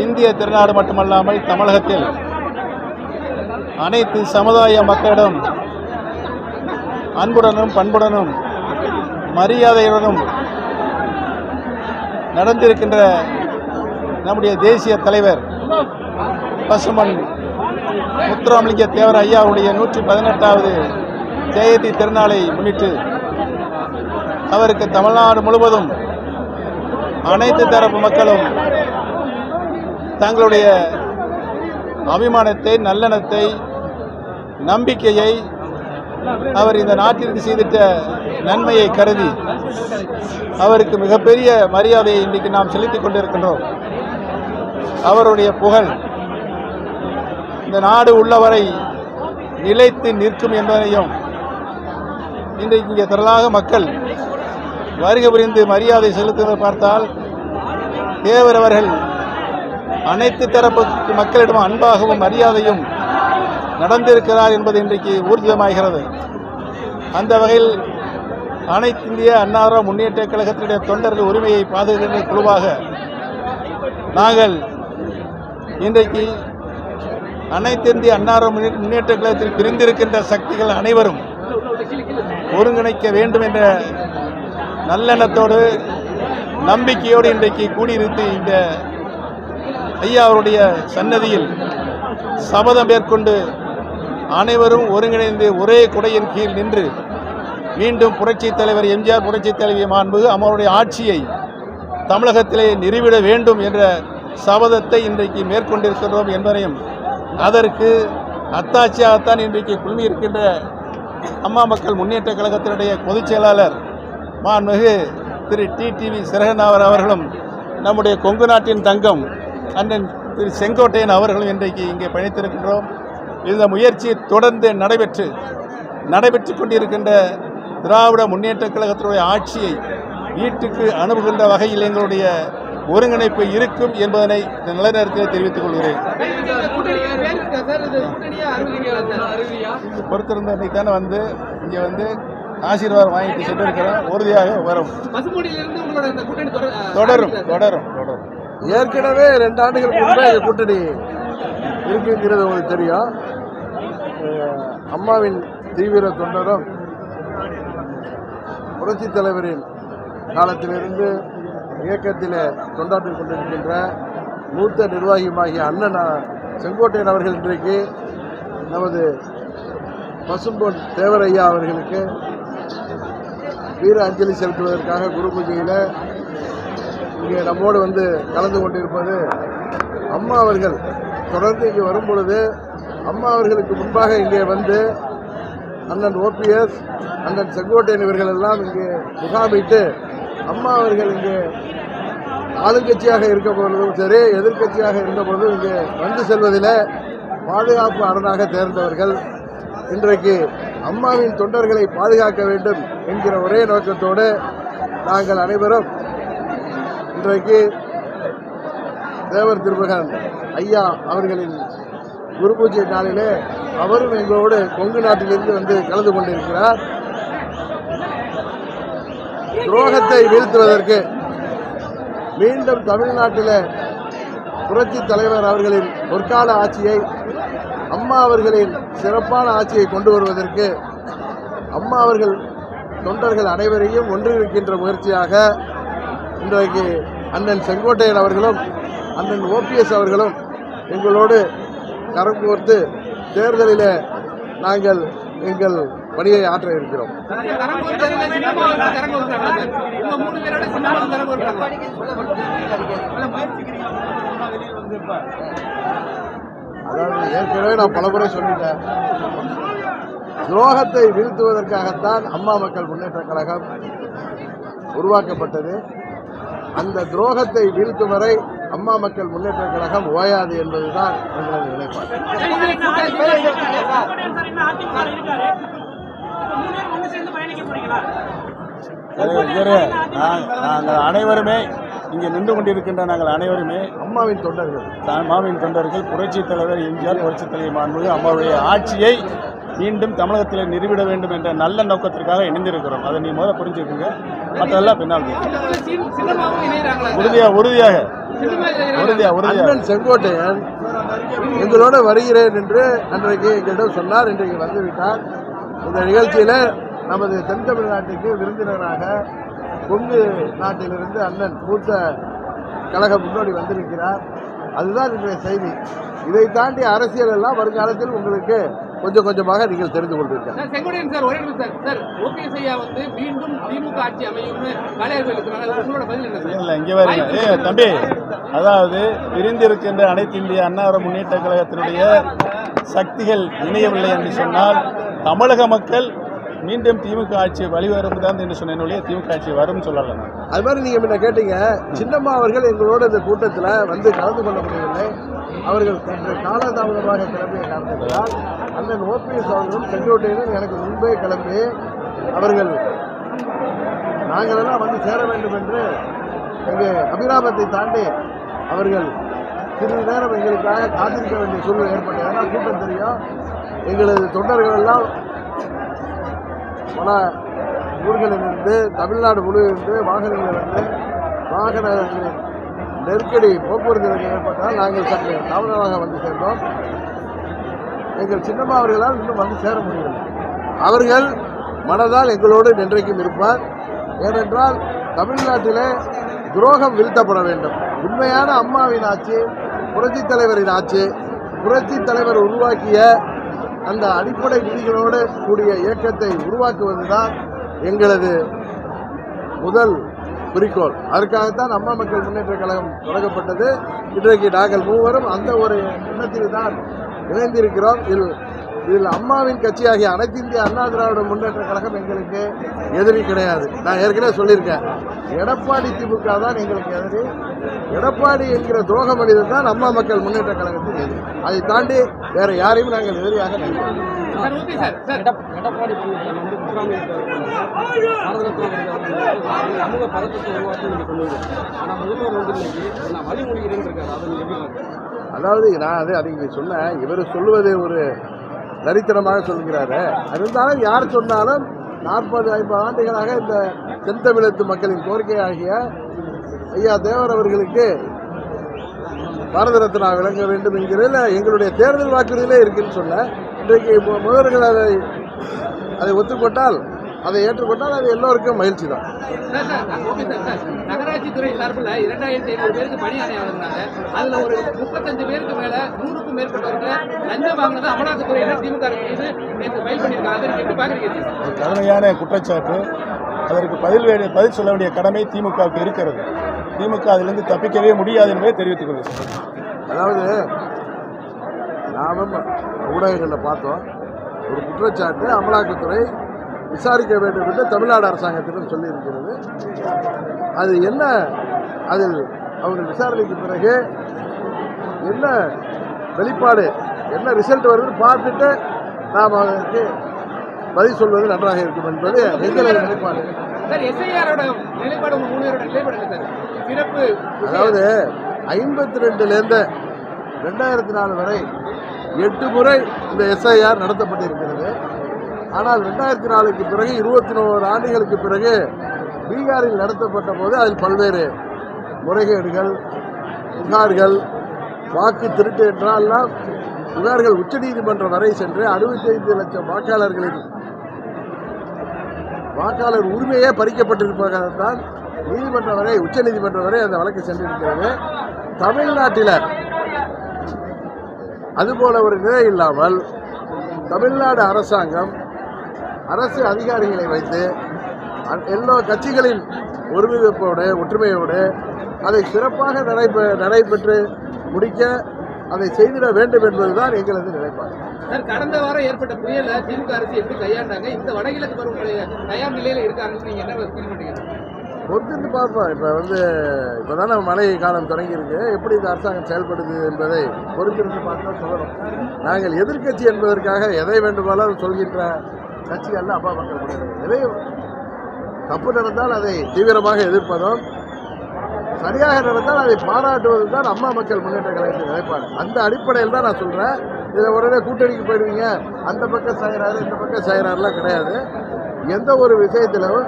இந்திய திருநாடு மட்டுமல்லாமல் தமிழகத்தில் அனைத்து சமுதாய மக்களிடம் அன்புடனும் பண்புடனும் மரியாதையுடனும் நடந்திருக்கின்ற நம்முடைய தேசிய தலைவர் பசுமன் முத்துராமலிங்க தேவர் ஐயாவுடைய நூற்றி பதினெட்டாவது ஜெயந்தி திருநாளை முன்னிட்டு அவருக்கு தமிழ்நாடு முழுவதும் அனைத்து தரப்பு மக்களும் தங்களுடைய அபிமானத்தை நல்லெண்ணத்தை நம்பிக்கையை அவர் இந்த நாட்டிற்கு செய்திட்ட நன்மையை கருதி அவருக்கு மிகப்பெரிய மரியாதையை இன்றைக்கு நாம் செலுத்திக் கொண்டிருக்கின்றோம். அவருடைய புகழ் இந்த நாடு உள்ளவரை நிலைத்து நிற்கும் என்பதையும் இன்றைக்கு இங்கே திரளாக மக்கள் வருகை புரிந்து மரியாதை செலுத்துவதை பார்த்தால் தேவர் அவர்கள் அனைத்து தரப்பு மக்களிடம் அன்பாகவும் மரியாதையும் நடந்திருக்கிறார் என்பது இன்றைக்கு ஊர்ஜிதமாகிறது. அந்த வகையில் அனைத்து இந்திய அன்னார முன்னேற்ற கழகத்தினுடைய தொண்டர்கள் உரிமையை பாதுகாக்கின்ற குழுவாக நாங்கள் இன்றைக்கு அனைத்து இந்திய அன்னார முன்னே- முன்னேற்ற கழகத்தில் பிரிந்திருக்கின்ற சக்திகள் அனைவரும் ஒருங்கிணைக்க வேண்டும் என்ற நல்லெண்ணத்தோடு நம்பிக்கையோடு இன்றைக்கு கூடியிருந்து இந்த ஐயா அவருடைய சன்னதியில் சபதம் மேற்கொண்டு அனைவரும் ஒருங்கிணைந்து ஒரே குடையின் கீழ் நின்று மீண்டும் புரட்சித் தலைவர் எம்ஜிஆர் புரட்சித் தலைவி மாண்பு அவருடைய ஆட்சியை தமிழகத்திலே நிறுவிட வேண்டும் என்ற சபதத்தை இன்றைக்கு மேற்கொண்டிருக்கின்றோம் என்பதையும் அதற்கு அத்தாட்சியாகத்தான் இன்றைக்கு குழுமி இருக்கின்ற அம்மா மக்கள் முன்னேற்ற கழகத்தினுடைய பொதுச் செயலாளர் மாண்புமிகு திரு டிடிவி சிறகனாவர் அவர்களும் நம்முடைய கொங்கு நாட்டின் தங்கம் அண்ணன் திரு செங்கோட்டையன் அவர்களும் இன்றைக்கு இங்கே பயணித்திருக்கின்றோம் இந்த முயற்சி தொடர்ந்து நடைபெற்று நடைபெற்று கொண்டிருக்கின்ற திராவிட முன்னேற்ற கழகத்தினுடைய ஆட்சியை வீட்டுக்கு அனுப்புகின்ற வகையில் எங்களுடைய ஒருங்கிணைப்பு இருக்கும் என்பதனை இந்த நல்ல நேரத்தில் தெரிவித்துக் கொள்கிறேன். பொறுத்திருந்த இன்னைக்கு தானே வந்து இங்கே வந்து ஆசீர்வாதம் வாங்கிட்டு சென்றிருக்கிறோம். உறுதியாக வரும். தொடரும் தொடரும் தொடரும். ஏற்கனவே ரெண்டு ஆண்டுகள் முன்பே இந்த கூட்டணி இருக்குங்கிறது உங்களுக்கு தெரியும். அம்மாவின் தீவிர தொண்டரும் புரட்சி தலைவரின் காலத்திலிருந்து இயக்கத்தில் தொண்டாற்றிக் கொண்டிருக்கின்ற மூத்த நிர்வாகியுமாகிய அண்ணன் செங்கோட்டையன் அவர்கள் இன்றைக்கு நமது பசும்பொன் தேவரையா அவர்களுக்கு வீர அஞ்சலி செலுத்துவதற்காக குரு பூஜையில் இங்கே நம்மோடு வந்து கலந்து கொண்டிருப்பது அம்மா அவர்கள். தொடர்ந்து இங்கே வரும் பொழுது அம்மா அவர்களுக்கு முன்பாக இங்கே வந்து அண்ணன் ஓபிஎஸ் அண்ணன் செங்கோட்டையன் இவர்கள் எல்லாம் இங்கே முகாமிட்டு அம்மா அவர்கள் இங்கே ஆளுங்கட்சியாக இருக்க பொழுதும் சரி எதிர்க்கட்சியாக இருந்த பொழுதும் இங்கே வந்து செல்வதில் பாதுகாப்பு அரணாக தேர்ந்தவர்கள். இன்றைக்கு அம்மாவின் தொண்டர்களை பாதுகாக்க வேண்டும் என்கிற ஒரே நோக்கத்தோடு நாங்கள் அனைவரும் இன்றைக்கு தேவர் திருமகன் ஐயா அவர்களின் குரு பூஜை நாளிலே அவரும் எங்களோடு கொங்கு நாட்டிலிருந்து வந்து கலந்து கொண்டிருக்கிறார். துரோகத்தை வீழ்த்துவதற்கு மீண்டும் தமிழ்நாட்டில் புரட்சி தலைவர் அவர்களின் பொற்கால ஆட்சியை அம்மா அவர்களின் சிறப்பான ஆட்சியை கொண்டு வருவதற்கு அம்மா அவர்கள் தொண்டர்கள் அனைவரையும் ஒன்றிருக்கின்ற முயற்சியாக இன்றைக்கு அண்ணன் செங்கோட்டையன் அவர்களும் அண்ணன் ஓபிஎஸ் அவர்களும் எங்களோடு கரம் கோர்த்து தேர்தலில் நாங்கள் எங்கள் பணியை ஆற்ற இருக்கிறோம். அதாவது ஏற்கனவே நான் பலமுறை சொல்லிட்டேன். துரோகத்தை வீழ்த்துவதற்காகத்தான் அம்மா மக்கள் முன்னேற்ற கழகம் உருவாக்கப்பட்டது. அந்த துரோகத்தை வீழ்த்தும் வரை அம்மா மக்கள் முன்னேற்ற கழகம் ஓயாது என்பதுதான் எங்களது நிலைப்பாடு. நாங்கள் அனைவருமே இங்கே நின்று கொண்டிருக்கின்ற நாங்கள் அனைவருமே அம்மாவின் தொண்டர்கள். தான் மாவின் தொண்டர்கள் புரட்சித் தலைவர் எம்ஜிஆர் புரட்சித் தலைவர் மாண்புமிகு அம்மாவுடைய ஆட்சியை மீண்டும் தமிழகத்தில் நிறுவிட வேண்டும் என்ற நல்ல நோக்கத்திற்காக இணைந்திருக்கிறோம். அதை நீ முதல்ல புரிஞ்சுக்கோங்க. மற்றதெல்லாம் பின்னால். உறுதியாக. உறுதியாக உறுதியாக. உறுதியாக செங்கோட்டையன் எங்களோட வருகிறேன் என்று அன்றைக்கு எங்களிடம் சொன்னார் இன்றைக்கு வந்துவிட்டார். இந்த நிகழ்ச்சியில நமது தென் தமிழ்நாட்டுக்கு விருந்தினராக கொங்கு நாட்டிலிருந்து அண்ணன் மூத்த கழக முன்னோடி வந்திருக்கிறார். அதுதான் இன்றைய செய்தி. இதை தாண்டி அரசியல் எல்லாம் வருங்காலத்தில் உங்களுக்கு கொஞ்சம் கொஞ்சமாக நீங்கள் தெரிந்து கொள்வீர்கள். சார் செங்கோட்டையன் சார் ஒரே நிமிஷம் சார். சார் ஓபிஎஸ் ஐயா வந்து மீண்டும் திமுக ஆட்சி அமையும்னு காளையார் இருக்கிறாங்க உங்களோட பதில் என்ன சார்? இல்லை இங்கே வருங்க. ஏ தம்பி அதாவது பிரிந்திருக்கின்ற அனைத்து இந்திய அன்னார முன்னேற்ற கழகத்தினுடைய சக்திகள் இணையவில்லை என்று சொன்னால் தமிழக மக்கள் மீண்டும் திமுக ஆட்சி வழிவரும் தான் என்று சொன்னேன் ஒழிய திமுக ஆட்சி வரும் சொல்லலை நான். அது மாதிரி நீங்க முன்ன கேட்டீங்க சின்னம்மா அவர்கள் எங்களோட இந்த கூட்டத்தில் வந்து கலந்து கொள்ள முடியவில்லை. அவர்கள் சற்று காலதாமதமாக கிளம்பிய காரணத்தினால் அண்ணன் ஓபிஎஸ் அவர்களும் செங்கோட்டையிலும் எனக்கு முன்பே கிளம்பி அவர்கள் நாங்களெல்லாம் வந்து சேர வேண்டும் என்று எங்கள் அபிராமத்தை தாண்டி அவர்கள் சிறிது நேரம் எங்களுக்காக காத்திருக்க வேண்டிய சூழ்நிலை ஏற்பட்டது. ஏன்னா கூட்டம் தெரியும். எங்களது தொண்டர்கள் எல்லாம் பல ஊர்களிலிருந்து தமிழ்நாடு முழுவதிலிருந்து வாகனங்களிலிருந்து வாகன நெருக்கடி போக்குவரத்து ஏற்பட்டால் நாங்கள் சற்று தாமதமாக வந்து சேர்ந்தோம். எங்கள் சின்னம்மா அவர்களால் இன்னும் வந்து சேர முடியும் அவர்கள் மனதால் எங்களோடு என்றைக்கும் இருப்பார். ஏனென்றால் தமிழ்நாட்டிலே துரோகம் வீழ்த்தப்பட வேண்டும். உண்மையான அம்மாவின் ஆட்சி புரட்சி தலைவரின் ஆட்சி புரட்சி தலைவர் உருவாக்கிய அந்த அடிப்படை விதிகளோடு கூடிய இயக்கத்தை உருவாக்குவதுதான் எங்களது முதல் குறிக்கோள். அதற்காகத்தான் அம்மா மக்கள் முன்னேற்ற கழகம் தொடங்கப்பட்டது. இன்றைக்கு நாங்கள் மூவரும் அந்த ஒரு எண்ணத்தில் தான் இணைந்திருக்கிறோம் இதில் இதில் அம்மாவின் கட்சியாகிய அனைத்து இந்திய அண்ணா திராவிட முன்னேற்ற கழகம் எங்களுக்கு எதிரி கிடையாது நான் ஏற்கனவே சொல்லியிருக்கேன் எடப்பாடி திமுக தான் எங்களுக்கு எதிரி எடப்பாடி என்கிற துரோக மனிதர் தான் அம்மா மக்கள் முன்னேற்ற கழகத்துக்கு எதிரி அதை தாண்டி வேற யாரையும் நாங்கள் எதிரியாக நினைக்கிறோம் நான் அதை அதாவது நான் அது அன்றைக்கி சொன்னேன். இவர் சொல்லுவது ஒரு நரித்திரமாக சொல்கிறாரு. இருந்தாலும் யார் சொன்னாலும் நாற்பது ஐம்பது ஆண்டுகளாக இந்த தென்தமிழத்து மக்களின் கோரிக்கையாகிய ஐயா தேவர் அவர்களுக்கு பாரத ரத்னா விளங்க வேண்டும் என்கிறதில் எங்களுடைய தேர்தல் வாக்குறுதியிலே இருக்குன்னு சொன்னேன். இன்றைக்கு மு- முதல்வர்கள் அதை அதை ஒத்துக்கொண்டால் அதை ஏற்றுக்கொண்டால் அது எல்லோருக்கும் மகிழ்ச்சி தான் சார்பில் இரண்டாயிரத்தி ஐநூறு பேருக்கு பணி ஆணையம் வந்தாங்க அதுல ஒரு முப்பத்தஞ்சு பேருக்கு மேல நூறுக்கும் மேற்பட்டவர்கள் லஞ்சம் வாங்கினது அமலாக்கத்துறையினர் திமுக அரசு மீது நேற்று ஃபைல் பண்ணியிருக்காங்க. எப்படி பாக்குறீங்க ஒரு கடுமையான குற்றச்சாட்டு. அதற்கு பதில் வேண்டிய பதில் சொல்ல வேண்டிய கடமை திமுகவுக்கு இருக்கிறது. திமுக அதிலிருந்து தப்பிக்கவே முடியாது என்பதை தெரிவித்துக் கொள்கிறேன். அதாவது நாமும் ஊடகங்களில் பார்த்தோம் ஒரு குற்றச்சாட்டு அமலாக்கத்துறை விசாரிக்க வேண்டும் என்று தமிழ்நாடு அரசாங்கத்திடம் சொல்லியிருக்கிறது. அது என்ன அதில் அவர்கள் விசாரணைக்கு பிறகு என்ன வெளிப்பாடு என்ன ரிசல்ட் வருதுன்னு பார்த்துட்டு நாம் அதற்கு பதில் சொல்வது நன்றாக இருக்கும் என்பது எங்களது நிலைப்பாடு. அதாவது ஐம்பத்தி ரெண்டுலேருந்து ரெண்டாயிரத்தி நாலு வரை எட்டு முறை இந்த எஸ்ஐஆர் நடத்தப்பட்டிருக்கிறது. ஆனால் ரெண்டாயிரத்தி நாலுக்கு பிறகு இருபத்தி நோரு ஆண்டுகளுக்கு பிறகு பீகாரில் நடத்தப்பட்ட போது அதில் பல்வேறு முறைகேடுகள் புகார்கள் வாக்கு திருட்டு என்றால்லாம் புகார்கள் உச்சநீதிமன்றம் வரை சென்று அறுபத்தைந்து லட்சம் வாக்காளர்களின் வாக்காளர் உரிமையே பறிக்கப்பட்டிருப்பதால் நீதிமன்றம் வரை உச்சநீதிமன்றம் வரை அந்த வழக்கு சென்றிருக்கிறது. தமிழ்நாட்டில் அதுபோல ஒரு நிலை இல்லாமல் தமிழ்நாடு அரசாங்கம் அரசு அதிகாரிகளை வைத்து எல்லா கட்சிகளின் ஒருமிதப்போடு ஒற்றுமையோடு அதை சிறப்பாக நடைபெ நடைபெற்று முடிக்க அதை செய்திட வேண்டும் என்பதுதான் எங்களது நிலைப்பாடு. சார் கடந்த வாரம் ஏற்பட்ட புயல திமுக அரசு எப்படி கையாண்டாங்க? இந்த வடகிழக்கு பருவமழை தயார் நிலையில இருக்காங்கன்னு நீங்க என்ன ஃபீல் பண்றீங்க பொறுத்திருந்து பார்ப்போம். இப்போ வந்து இப்போ தானே மழை காலம் தொடங்கியிருக்கு. எப்படி இந்த அரசாங்கம் செயல்படுது என்பதை பொறுத்திருந்து பார்த்தா சொல்லணும். நாங்கள் எதிர்க்கட்சி என்பதற்காக எதை வேண்டுமானாலும் சொல்கின்ற கட்சி அல்ல அப்பா மக்கள் முடியாது எதை தப்பு நடந்தால் அதை தீவிரமாக எதிர்ப்பதும் சரியாக நடந்தால் அதை பாராட்டுவது தான் அம்மா மக்கள் முன்னேற்ற கழகத்தின் நிலைப்பாடு. அந்த அடிப்படையில் தான் நான் சொல்கிறேன் இதை உடனே கூட்டணிக்கு போயிடுவீங்க. அந்த பக்கம் செய்கிறாரு இந்த பக்கம் செய்கிறாருலாம் கிடையாது. எந்த ஒரு விஷயத்திலும்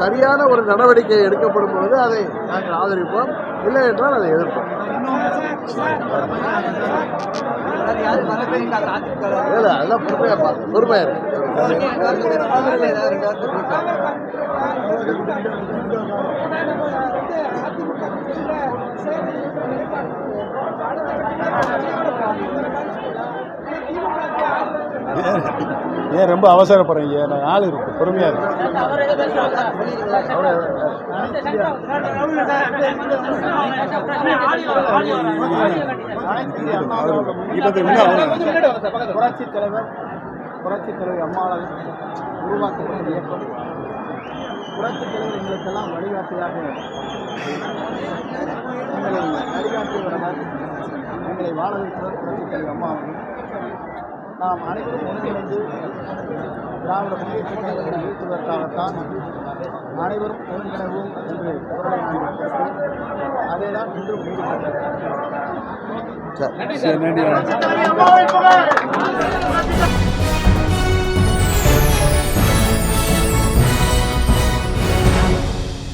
சரியான ஒரு நடவடிக்கை எடுக்கப்படும் பொழுது அதை நாங்கள் ஆதரிப்போம். இல்லை என்றால் அதை எதிர்ப்போம். இல்லை அதெல்லாம் பொறுமையாக பார்த்து பொறுமையாக இருக்கு ஏன் ரொம்ப அவசரப்படுறீங்க? நான் ஆள் இருக்கு பொறுமையா இருக்கு. புரட்சி தலைவர் புரட்சி தலைவர் அம்மாவால் உருவாக்கப்பட்ட இயக்கம் புரட்சி தலைவர் எங்களுக்கெல்லாம் வழிகாட்டியாக எங்களை வழிகாட்டியவர்கள் எங்களை வாழ வைத்தவர் புரட்சி தலைவர் அம்மா அவர்கள். நாம் அனைவரும் ஒன்றிணைந்து திராவிட முன்னேற்ற கழகத்தை வீழ்த்துவதற்காகத்தான் அனைவரும் ஒருங்கிணைவோம் என்று குரலை நாங்கள் கேட்டு அதே தான் இன்றும் நீடிக்கிறது நன்றி